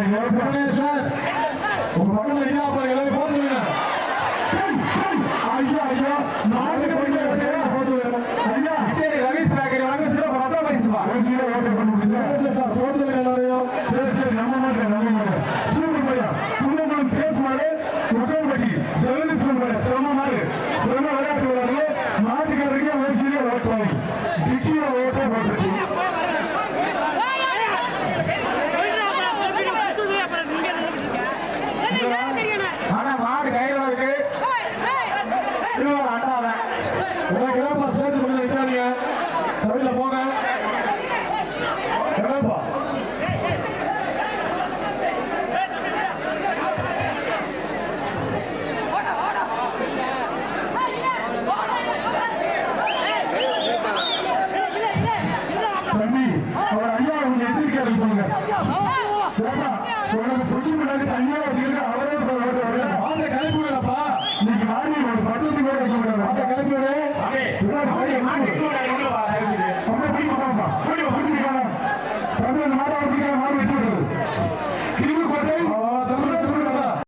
உங்க பக்கத்துல இல்லாம போட்டு ஐயா ஐயா எல்லா கிளம்பா சேர்த்து கொஞ்சம் நிற்காதீங்க. தமிழ்ல போங்க. கிளம்பா உனக்கு புடிச்சு பண்ணாது தனியா வச்சுக்கிட்டு அவரே அவரே. கிளம்பி விடுங்கப்பா நீங்க வாங்கி ஒரு பட்சத்துக்கு ಮಾಡಿ